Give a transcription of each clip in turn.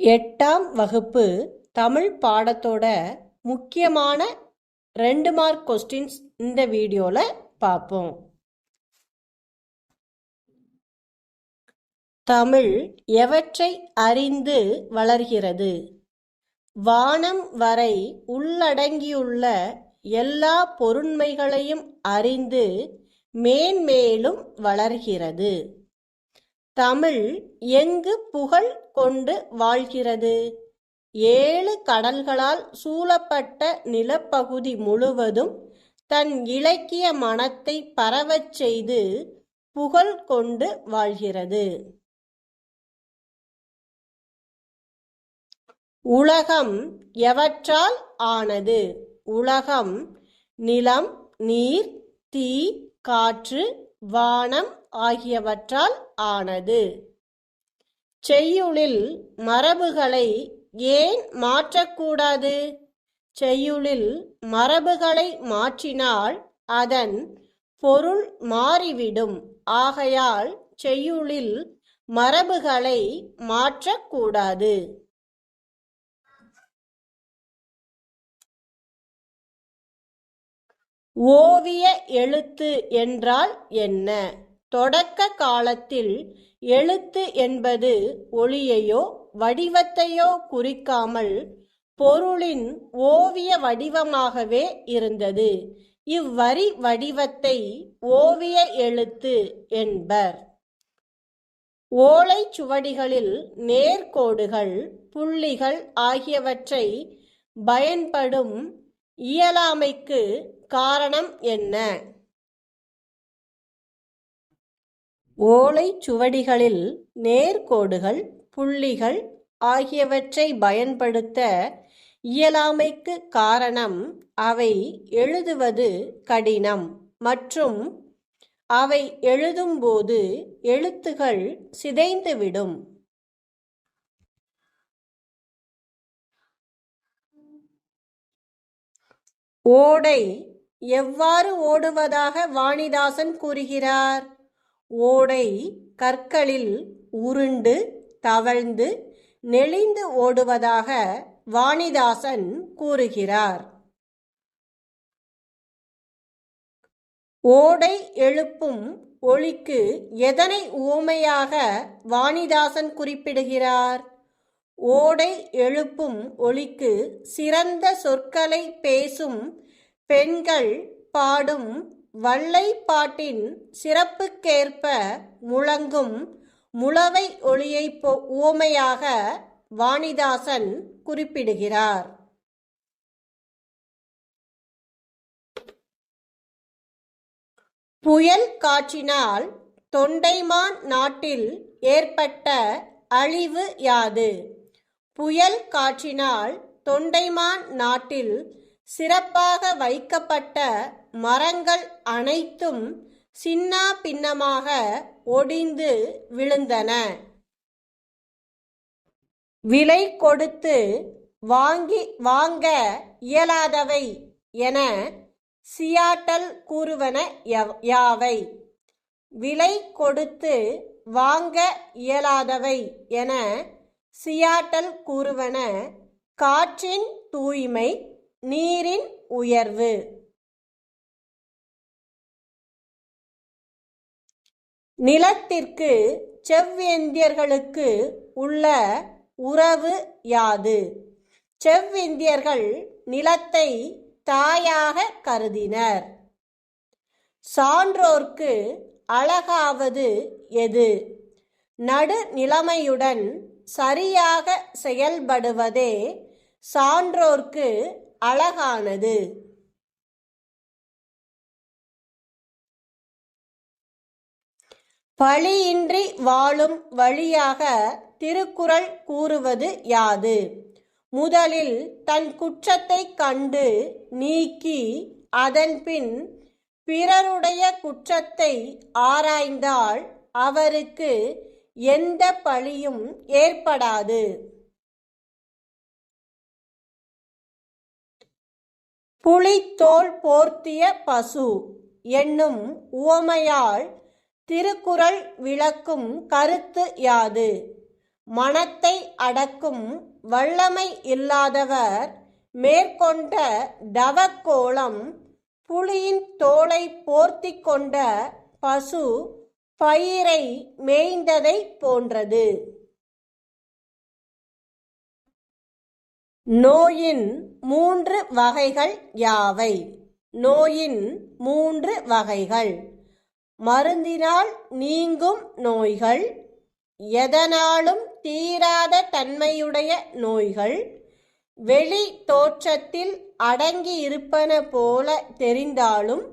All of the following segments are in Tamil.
எட்டாம் வகுப்பு தமிழ் பாடத்தோட முக்கியமான ரெண்டு மார்க் கொஸ்டின்ஸ் இந்த வீடியோவில் பார்ப்போம் தமிழ் எவற்றை அறிந்து வளர்கிறது? வானம் வரை உள்ளடங்கியுள்ள எல்லா பொருண்மைகளையும் அறிந்து மேன்மேலும் வளர்கிறது. தமிழ் எங்கு புகழ் கொண்டு வாழ்கிறது? ஏழு கடல்களால் சூழப்பட்ட நிலப்பகுதி முழுவதும் தன் இலக்கிய மனத்தை பரவச் செய்து புகழ் கொண்டு வாழ்கிறது. உலகம் எவற்றால் ஆனது? உலகம் நிலம் நீர் தீ காற்று வானம் ஆகியவற்றால் ஆனது. செய்யுளில் மரபுகளை ஏன் மாற்றக்கூடாது? செய்யுளில் மரபுகளை மாற்றினால் அதன் பொருள் மாறிவிடும். ஆகையால் செய்யுளில் மரபுகளை மாற்றக்கூடாது. ஓவிய எழுத்து என்றால் என்ன? தொடக்க காலத்தில் எழுத்து என்பது ஒளியையோ வடிவத்தையோ குறிக்காமல் பொருளின் ஓவிய வடிவமாகவே இருந்தது. இவ்வரி வடிவத்தை ஓவிய எழுத்து என்பர். ஓலைச் சுவடிகளில் நேர்கோடுகள் புள்ளிகள் ஆகியவற்றை பயன்படும் இயலாமைக்கு காரணம் என்ன? ஓலைச் சுவடிகளில் நேர்கோடுகள் புள்ளிகள் ஆகியவற்றை பயன்படுத்த இயலாமைக்கு காரணம் அவை எழுதுவது கடினம் மற்றும் அவை எழுதும்போது எழுத்துகள் சிதைந்துவிடும். ஓடை எவ்வாறு ஓடுவதாக வாணிதாசன் கூறுகிறார்? ஓடை கற்களில் உருண்டு தவழ்ந்து நெளிந்து ஓடுவதாக வாணிதாசன் கூறுகிறார். ஓடை எழுப்பும் ஒளிக்கு எதனை உவமையாக வாணிதாசன் குறிப்பிடுகிறார்? ஓடை எழுப்பும் ஒளிக்கு சிறந்த சொற்களை பேசும் பெண்கள் பாடும் வள்ளை பாட்டின் சிறப்புக்கேற்ப முழங்கும் முளவை ஒளியை உவமையாக வாணிதாசன் குறிப்பிடுகிறார். புயல் காற்றினால் தொண்டைமான் நாட்டில் ஏற்பட்ட அழிவு யாது? புயல் காற்றினால் தொண்டைமான் நாட்டில் சிறப்பாக வைக்கப்பட்ட மரங்கள் அனைத்தும் சின்னா பின்னமாக ஒடிந்து விழுந்தன. விலை கொடுத்து வாங்கி வாங்க இயலாதவை என சியாட்டல் கூறுவன யாவை விலை கொடுத்து வாங்க இயலாதவை என சியாட்டல் கூறுவன காற்றின் தூய்மை நீரின் உயர்வு. நிலத்திற்கு செவ்வேந்தியர்களுக்கு உள்ள உறவு யாது? செவ்விந்தியர்கள் நிலத்தை தாயாக கருதினர். சான்றோர்க்கு அழகாவது எது? நடுநிலைமையுடன் சரியாக செயல்படுவதே சான்றோர்க்கு அழகானது. பழியின்றி வாழும் வழியாக திருக்குறள் கூறுவது யாது? முதலில் தன் குற்றத்தை கண்டு நீக்கி அதன்பின் பிறருடைய குற்றத்தை ஆராய்ந்தால் அவருக்கு எந்த பழியும் ஏற்படாது. புலித்தோல் போர்த்திய பசு என்னும் உவமையால் திருக்குறள் விளக்கும் கருத்து யாது? மனத்தை அடக்கும் வல்லமை இல்லாதவர் மேற்கொண்ட தவக்கோளம் புலியின் தோலை போர்த்தி கொண்ட பசு பயிரை மேய்ந்ததை போன்றது. நோயின் மூன்று வகைகள் யாவை? நோயின் மூன்று வகைகள். மருந்தினால் நீங்கும் நோய்கள் எதனாலும் தீராத தன்மையுடைய நோய்கள் வெளி தோற்றத்தில் அடங்கியிருப்பன போல தெரிந்தாலும்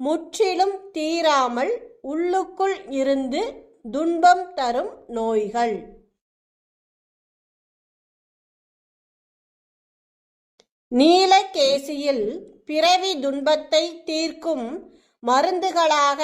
முற்றிலும் தீராமல் உள்ளுக்குள் இருந்து துன்பம் தரும் நோய்கள். நீலகேசியில் பிறவி துன்பத்தை தீர்க்கும் மருந்துகளாக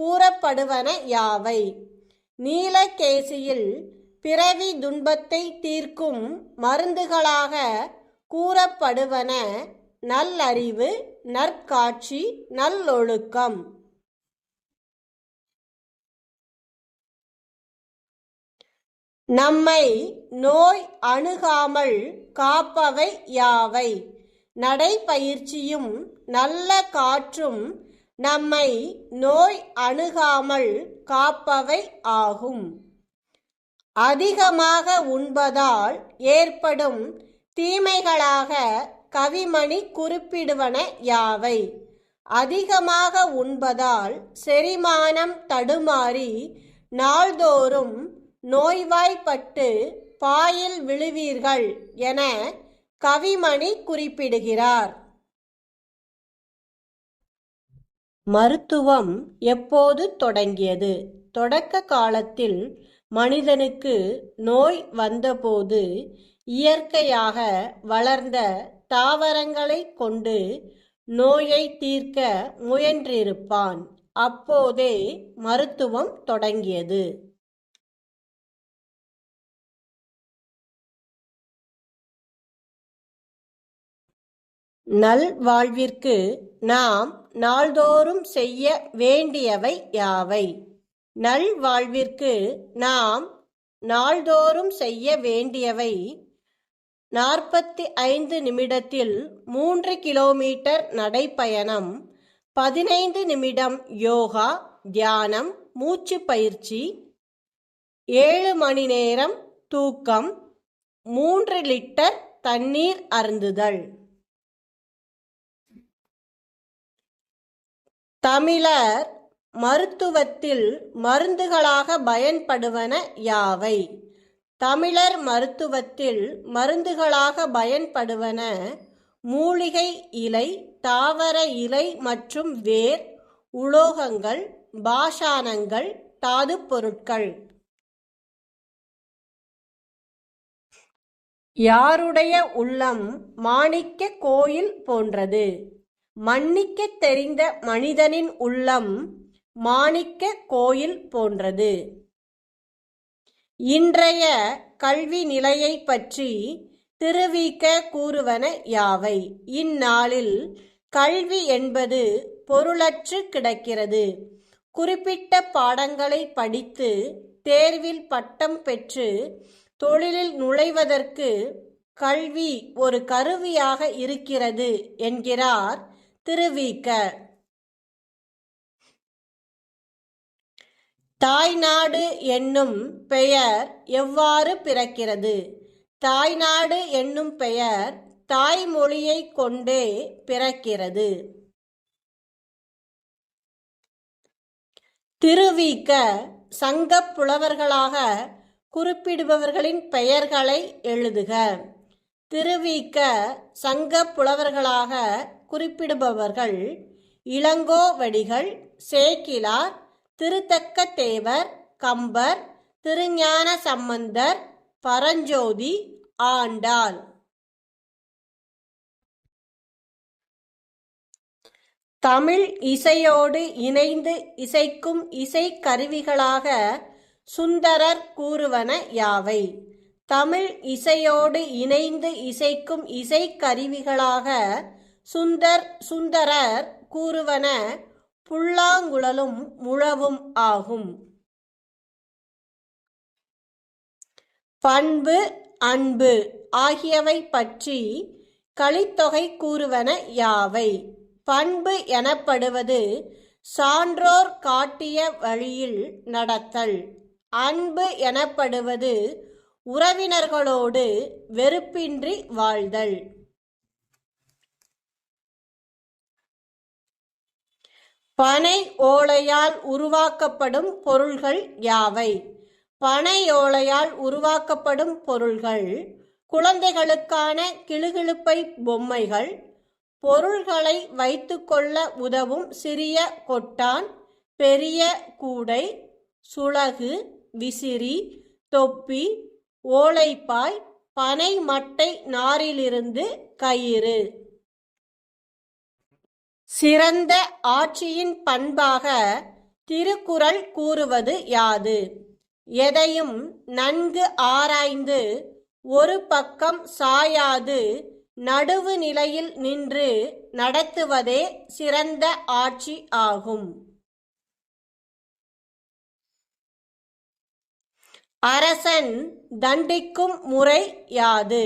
கூறப்படுவன யாவை? நீலகேசியில் பிறவி துன்பத்தை தீர்க்கும் மருந்துகளாக கூறப்படுவன நல்லறிவு நற்காட்சி நல்லொழுக்கம். நம்மை நோய் அணுகாமல் காப்பவை யாவை? நடைபயிற்சியும் நல்ல காற்றும் நம்மை நோய் அணுகாமல் காப்பவை ஆகும். அதிகமாக உண்பதால் ஏற்படும் தீமைகளாக கவிமணி குறிப்பிடுவன யாவை? அதிகமாக உண்பதால் செரிமானம் தடுமாறி நாள்தோறும் நோய்வாய்ப்பட்டு பாயில் விழுவீர்கள் என கவிமணி குறிப்பிடுகிறார். மருத்துவம் எப்போது தொடங்கியது? தொடக்க காலத்தில் மனிதனுக்கு நோய் வந்தபோது இயற்கையாக வளர்ந்த தாவரங்களை கொண்டு நோயை தீர்க்க முயன்றிருப்பான். அப்போதே மருத்துவம் தொடங்கியது. நல்வாழ்விற்கு நாம் நாள்தோறும் செய்ய வேண்டியவை யாவை? நல்வாழ்விற்கு நாம் நாள்தோறும் செய்ய வேண்டியவை நாற்பத்தி ஐந்து நிமிடத்தில் மூன்று கிலோமீட்டர் நடைப்பயணம் பதினைந்து நிமிடம் யோகா தியானம் மூச்சு பயிற்சி ஏழு மணி நேரம் தூக்கம் மூன்று லிட்டர் தண்ணீர் அருந்துதல். தமிழர் மருத்துவத்தில் மருந்துகளாக பயன்படுவன யாவை? தமிழர் மருத்துவத்தில் மருந்துகளாக பயன்படுவன மூலிகை இலை தாவர இலை மற்றும் வேர் உலோகங்கள் பாஷானங்கள் தாது பொருட்கள் யாருடைய உள்ளம் மாணிக்க கோயில் போன்றது? மன்னிக்கத் தெரிந்த மனிதனின் உள்ளம் மாணிக்க கோயில் போன்றது. இன்றைய கல்வி நிலையை பற்றி திருவிக்க கூறுவன யாவை? இந்நாளில் கல்வி என்பது பொருளற்று கிடக்கிறது. குறிப்பிட்ட பாடங்களை படித்து தேர்வில் பட்டம் பெற்று தொழிலில் நுழைவதற்கு கல்வி ஒரு கருவியாக இருக்கிறது என்கிறார் திருவிக்க. தாய்நாடு என்னும் பெயர் எவ்வாறு பிறக்கிறது? தாய்நாடு என்னும் பெயர் தாய்மொழியை கொண்டே பிறக்கிறது. திருவிக்க சங்கப் புலவர்களாக குறிப்பிடுபவர்களின் பெயர்களை எழுதுக. திருவிக்க சங்க புலவர்களாக குறிப்பிடுபவர்கள் இளங்கோவடிகள் சேக்கிலார் திருத்தக்க தேவர் கம்பர் திருஞான சம்பந்தர் பரஞ்சோதி ஆண்டாள். தமிழ் இசையோடு இணைந்து இசைக்கும் இசைக்கருவிகளாக சுந்தரர் கூறுவன யாவை? தமிழ் இசையோடு இணைந்து இசைக்கும் இசைக்கருவிகளாக சுந்தர் சுந்தரர் கூறுவன புல்லாங்குழலும் முழவும் ஆகும். பண்பு அன்பு ஆகியவை பற்றி கலித்தொகை கூறுவன யாவை? பண்பு எனப்படுவது சான்றோர் காட்டிய வழியில் நடத்தல். அன்பு எனப்படுவது உறவினர்களோடு வெறுப்பின்றி வாழ்தல். பனை ஓலையால் உருவாக்கப்படும் பொருள்கள் யாவை? பனை ஓலையால் உருவாக்கப்படும் பொருள்கள் குழந்தைகளுக்கான கிளுகிழுப்பை பொம்மைகள் பொருள்களை வைத்துக்கொள்ள உதவும் சிறிய கொட்டான் பெரிய கூடை சுளகு விசிறி தொப்பி ஓலைப்பாய் பனை மட்டை நாரிலிருந்து கயிறு. சிறந்த ஆட்சியின் பண்பாக திருக்குறள் கூறுவது யாது? எதையும் நன்கு ஆராய்ந்து ஒரு பக்கம் சாயாது நடுவு நிலையில் நின்று நடத்துவதே சிறந்த ஆட்சி ஆகும். அரசன் தண்டிக்கும் முறை யாது?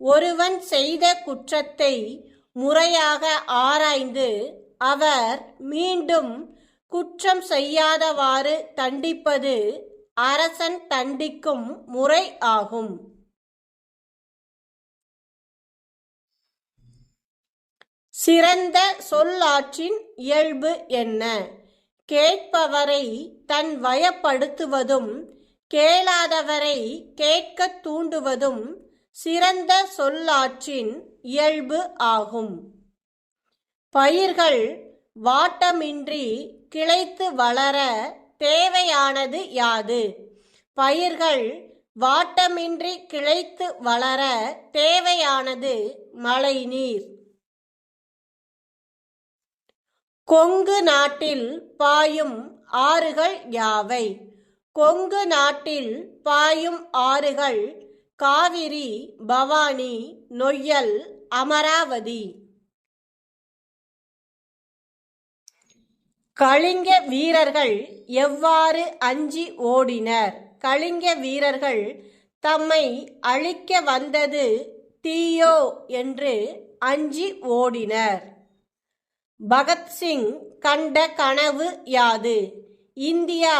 ஒருவன் செய்த குற்றத்தை முறையாக ஆராய்ந்து அவர் மீண்டும் குற்றம் செய்யாதவாறு தண்டிப்பது அரசன் தண்டிக்கும் முறை ஆகும். சிறந்த சொல்லாற்றின் இயல்பு என்ன? கேட்பவரை தன் வயப்படுத்துவதும் கேளாதவரை கேட்கத் தூண்டுவதும் சிறந்த சொல்லாற்றின் இயல்பு ஆகும். பயிர்கள் வாட்டமின்றி கிளைத்து வளர தேவையானது யாது? பயிர்கள் வாட்டமின்றி கிளைத்து வளர தேவையானது மழைநீர். கொங்கு நாட்டில் பாயும் ஆறுகள் யாவை? கொங்கு நாட்டில் பாயும் ஆறுகள் காவிரி பவானி நொய்யல் அமராவதி. கலிங்க வீரர்கள் எவ்வாறு அஞ்சி ஓடினர்? கலிங்க வீரர்கள் தம்மை அழிக்க வந்தது தீயோ என்று அஞ்சி ஓடினர். பகத்சிங் கண்ட கனவு யாது? இந்தியா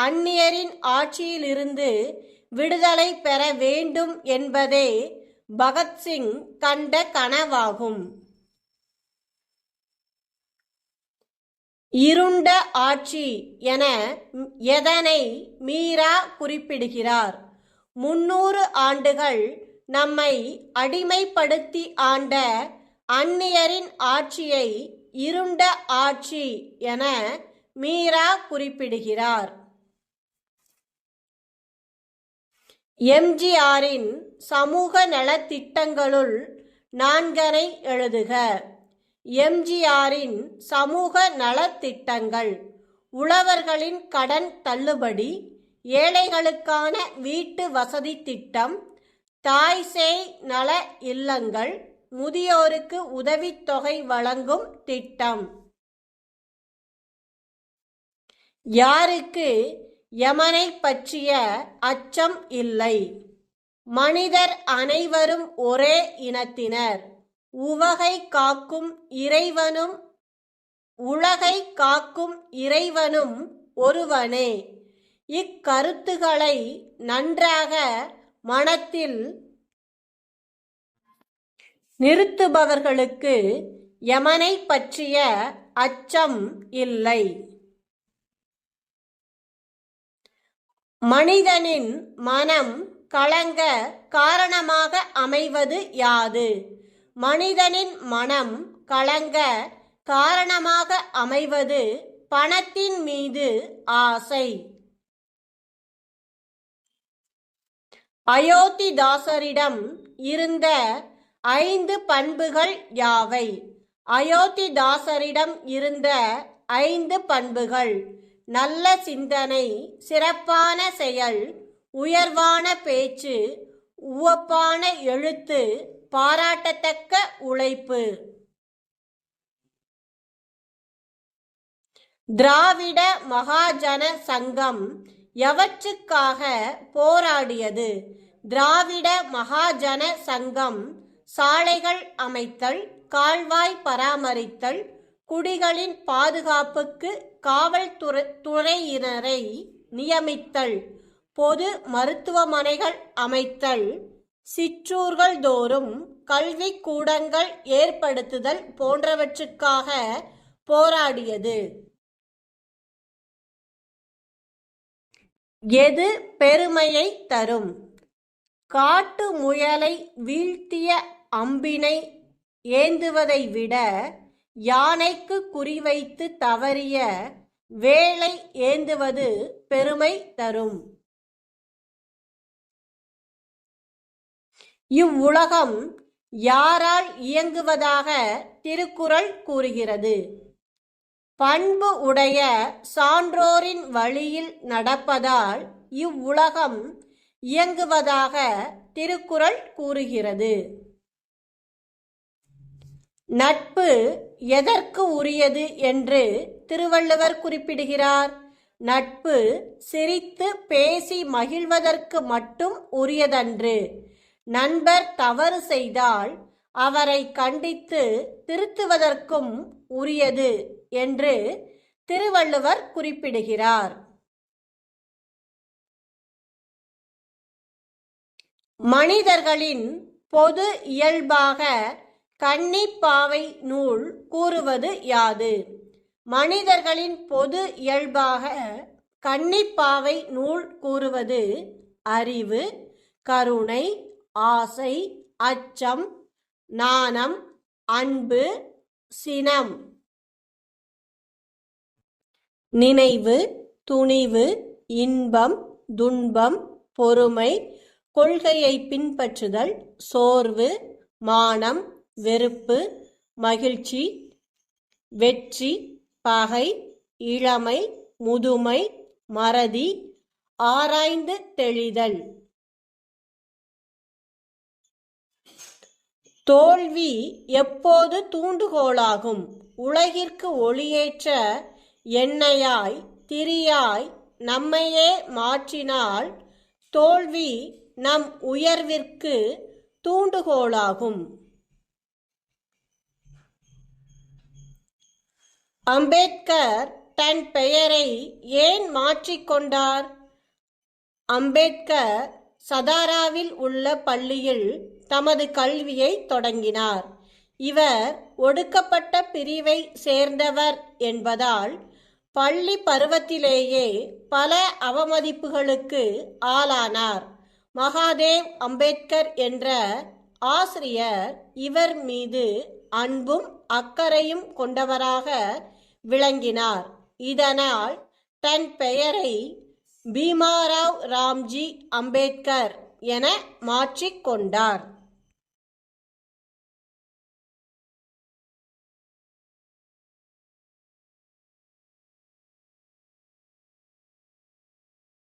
அந்நியரின் ஆட்சியிலிருந்து விடுதலை பெற வேண்டும் என்பதே பகத்சிங் கண்ட கனவாகும். இருண்ட ஆட்சி என எதனை மீரா குறிப்பிடுகிறார்? முன்னூறு ஆண்டுகள் நம்மை அடிமைப்படுத்தி ஆண்ட அந்நியரின் ஆட்சியை இருண்ட ஆட்சி என மீரா குறிப்பிடுகிறார். எம்ஜிஆரின் சமூக நலத்திட்டங்களுள் நான்கனை எழுதுக. எம்ஜிஆரின் சமூக நலத்திட்டங்கள். உழவர்களின் கடன் தள்ளுபடி. ஏழைகளுக்கான வீட்டு வசதி திட்டம். தாய் சேய் நல இல்லங்கள். முதியோருக்கு உதவித்தொகை வழங்கும் திட்டம். யாருக்கு யமனை பற்றிய அச்சம் இல்லை. மனிதர் அனைவரும் ஒரே இனத்தினர். உவகை காக்கும் இறைவனும் உலகை காக்கும் இறைவனும் ஒருவனே. இக்கருத்துகளை நன்றாக மனத்தில் நிறுத்துபவர்களுக்கு யமனை பற்றிய அச்சம் இல்லை. மனிதனின் மனம் கலங்க காரணமாக அமைவது யாது? மனிதனின் மனம் கலங்க காரணமாக அமைவது பணத்தின் மீது ஆசை. அயோத்திதாசரிடம் இருந்த ஐந்து பண்புகள் யாவை? அயோத்திதாசரிடம் இருந்த ஐந்து பண்புகள். நல்ல சிந்தனை சிறப்பான செயல் உயர்வான பேச்சு உவப்பான எழுத்து பாராட்டத்தக்க உழைப்பு. திராவிட மகாஜன சங்கம் எவற்றுக்காக போராடியது? திராவிட மகாஜன சங்கம் சாலைகள் அமைத்தல் கால்வாய் பராமரித்தல் குடிகளின் பாதுகாப்புக்கு காவல்துறை துறையினரை நியமித்தல் பொது மருத்துவமனைகள் அமைத்தல் சிற்றூர்கள் தோறும் கல்வி கூடங்கள் ஏற்படுத்துதல் போன்றவற்றுக்காக போராடியது. எது பெருமையை தரும்? காட்டு முயலை வீழ்த்திய அம்பினை ஏந்துவதை விட யானைக்கு குறிவைத்து தவறிய வேலை ஏந்துவது பெருமை தரும். இவ்வுலகம் யாரால் இயங்குவதாக திருக்குறள் கூறுகிறது. பண்பு உடைய சான்றோரின் வழியில் நடப்பதால் இவ்வுலகம் இயங்குவதாக திருக்குறள் கூறுகிறது. நட்பு எதற்கு உரியது என்று திருவள்ளுவர் குறிப்பிடுகிறார். நட்பு சிரித்து பேசி மகிழ்வதற்கு மட்டும் உரியதன்று. நண்பர் தவறு செய்தால் அவரை கண்டித்து திருத்துவதற்கும் உரியது என்று திருவள்ளுவர் குறிப்பிடுகிறார். மனிதர்களின் பொது இயல்பாக கன்னிப்பாவை நூல் கூறுவது யாது? மனிதர்களின் பொது இயல்பாக கன்னிப்பாவை நூல் கூறுவது அறிவு கருணை ஆசை அச்சம் நாணம் அன்பு சினம். நினைவு துணிவு இன்பம் துன்பம் பொறுமை கொள்கையை பின்பற்றுதல் சோர்வு மானம் வெறுப்பு மகிழ்ச்சி வெற்றி பகை இளமை முதுமை மறதி ஆராய்ந்து தெளிதல். தோல்வி எப்போது தூண்டுகோலாகும்? உலகிற்கு ஒளியேற்ற எண்ணெயாய் திரியாய் நம்மையே மாற்றினால் தோல்வி நம் உயர்விற்கு தூண்டுகோலாகும். அம்பேத்கர் தன் பெயரை ஏன் மாற்றிக்கொண்டார் அம்பேத்கர் சதாராவில் உள்ள பள்ளியில் தமது கல்வியை தொடங்கினார். இவர் ஒடுக்கப்பட்ட பிரிவை சேர்ந்தவர் என்பதால் பள்ளி பருவத்திலேயே பல அவமதிப்புகளுக்கு ஆளானார். மகாதேவ் அம்பேத்கர் என்ற ஆசிரியர் இவர் மீது அன்பும் அக்கறையும் கொண்டவராக விளங்கினார். இதனால் தன் பெயரை பீமாராவ் ராம்ஜி அம்பேத்கர் என மாற்றிக்கொண்டார்